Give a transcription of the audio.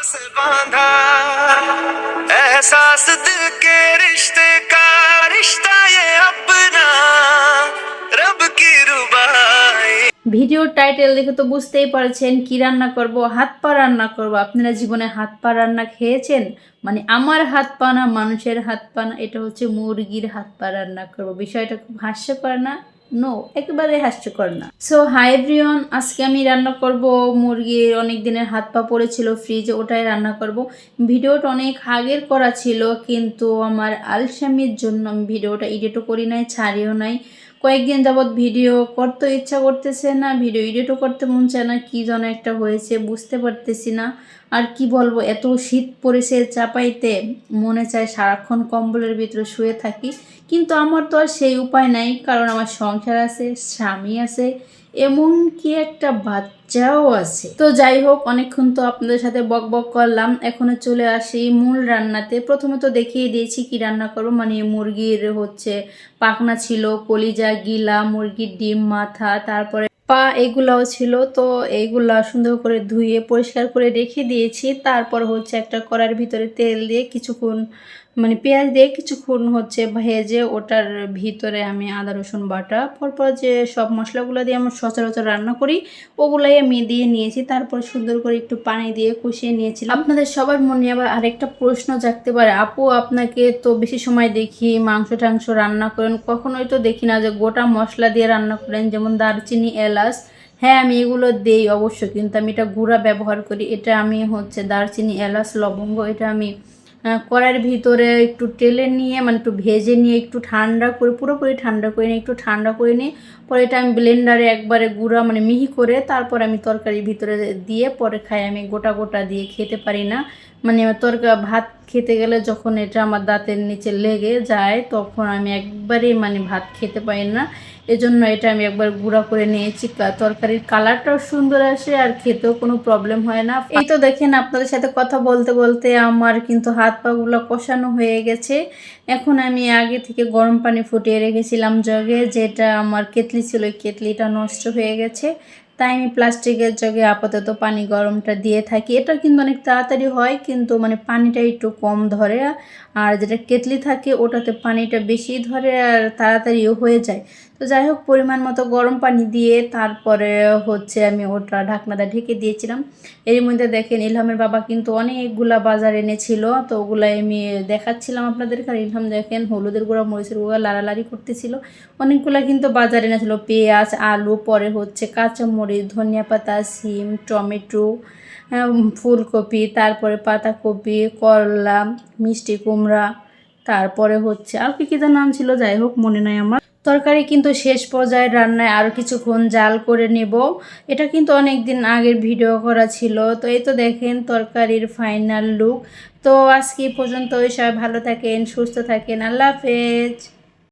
से बांधा एहसास दिल के रिश्ते का रिश्ता ये अपना रब की रुबाई ভিডিওর টাইটেল দেখে তো বুঝতেই পারছেন কি রান্না করব হাত পা রান্না করব আপনারা জীবনে হাত পা রান্না খেয়েছেন মানে আমার হাত পা না মানুষের হাত পা না এটা হচ্ছে মুরগির হাত পা রান্না করব বিষয়টা খুব হাস্যকর না নো একেবারে হাস্যকর না। সো হাই এভরিওয়ান আজকে আমি রান্না করব মুরগির অনেক দিনের হাত পা পড়েছিল ফ্রিজে ওটাই রান্না করব। ভিডিওটা অনেক আগের করা ছিল, কিন্তু আমার আলসামির জন্য আমি ভিডিওটা এডিটও করি নাই, ছাড়িও নাই। কয়েকদিন যাবৎ ভিডিও করতে ইচ্ছা করতেছে না, ভিডিও এডিটও করতে মন চায় না, কী যেন একটা হয়েছে, বুঝতে পারতেছি না। আর কি বলব, এত শীত পড়েছে চাপাইতে, মনে চায় সারাক্ষণ কম্বলের ভিতরে শুয়ে থাকি। কিন্তু আমার তো আর সেই উপায় নাই, কারণ আমার সংসার আছে, স্বামী আছে এমন কি একটা বাচ্চাও আছে। তো যাই হোক, অনেকক্ষণ তো আপনাদের সাথে বক বক করলাম। এখনও চলে আসি মূল রান্নাতে। প্রথমে তো দেখিয়ে দিয়েছি কি রান্না করব। মানে মুরগির হচ্ছে পাখনা ছিল, কলিজা, গিলা, মুরগির ডিম, মাথা, তারপরে পা এগুলাও ছিল। তো এইগুলা সুন্দর করে ধুয়ে, পরিষ্কার করে রেখে দিয়েছি। তারপর হচ্ছে একটা কড়ার ভিতরে তেল দিয়ে কিছুক্ষণ মানে পেঁয়াজ দিয়ে কিছুক্ষণ হচ্ছে ভেজে ওটার ভিতরে আমি আদা, রসুন, বাটা, পরপর যে সব মশলাগুলো দিয়ে আমরা সচরাচর রান্না করি, ওগুলাই আমি দিয়ে নিয়েছি। তারপর সুন্দর করে একটু পানি দিয়ে কষিয়ে নিয়েছিলাম। আপনাদের সবার মনে আবার আরেকটা প্রশ্ন জাগতে পারে, আপু, আপনাকে তো বেশি সময় দেখি, মাংস টাংস রান্না করেন, কখনোই তো দেখি না যে গোটা মশলা দিয়ে রান্না করেন, যেমন দারচিনি, এলাচ? হ্যাঁ আমি এগুলো দেই অবশ্য, কিন্তু আমি এটা গুঁড়া ব্যবহার করি। এটা আমি হচ্ছে দারচিনি, এলাচ, লবঙ্গ, এটা আমি কড়াইয়ের ভিতরে একটু টেলে নিয়ে মানে একটু ভেজে নিয়ে, একটু ঠান্ডা করে, পুরোপুরি ঠান্ডা করে নিই একটু ঠান্ডা করে নিই পরে এটা আমি ব্লেন্ডারে একবারে গুঁড়া মানে মিহি করে তারপর আমি তরকারির ভিতরে দিয়ে, পরে খাই আমি গোটা গোটা দিয়ে, খেতে পারি না। মানে তরকার ভাত খেতে গেলে যখন এটা আমার দাঁতের নিচে লেগে যায়, তখন আমি একবারেই মানে ভাত খেতে পারি না। এজন্য এটা আমি একবার গুঁড়া করে নিয়েছি। তরকারির কালারটাও সুন্দর আসে আর খেতেও কোনো প্রবলেম হয় না। এই তো দেখেন আপনাদের সাথে কথা বলতে বলতে আমার কিন্তু হাত পাগুলো কষানো হয়ে গেছে। এখন আমি আগে থেকে গরম পানি ফুটিয়ে রেখেছিলাম জগে, যেটা আমার কেতলি ছিল, ওই কেতলিটা নষ্ট হয়ে গেছে। তাই আমি প্লাস্টিকের জগে আপাতত পানি গরমটা দিয়ে থাকি। এটা কিন্তু অনেক তাড়াতাড়ি হয়, কিন্তু মানে পানিটা একটু কম ধরে, আর যেটা কেতলি থাকে ওটাতে পানিটা বেশি ধরে আর তাড়াতাড়িও হয়ে যায়। তো যাই হোক, পরিমাণ মতো গরম পানি দিয়ে তারপরে হচ্ছে আমি ওটা ঢাকনাটা ঢেকে দিয়েছিলাম। এর মধ্যে দেখেন, ইলহামের বাবা কিন্তু অনেকগুলা বাজার এনেছিল, তো ওগুলাই আমি দেখাচ্ছিলাম আপনাদেরকে আর ইলহাম দেখেন, হলুদের গুঁড়া, মরিচের গুঁড়া লাড়ালাড়ি করতেছিল। অনেকগুলা কিন্তু বাজার এনেছিল, পেঁয়াজ, আলু, পরে হচ্ছে কাঁচামরিচ, ধনিয়া পাতা, সিম, টমেটো ফুলকপি, তারপরে পাতাকপি, করলা, মিষ্টি কুমড়া, তারপরে হচ্ছে, আর কি কী নাম ছিল যাই হোক, মনে নাই আমার। তরকারি কিন্তু শেষ পর্যায়ে রান্নায় আরও কিছুক্ষণ জাল করে নেব। এটা কিন্তু অনেক দিন আগের ভিডিও করা ছিল। তো এই তো দেখেন তরকারির ফাইনাল লুক তো আজকে পর্যন্ত ওই সবাই ভালো থাকেন, সুস্থ থাকেন। আল্লাহ হাফেজ।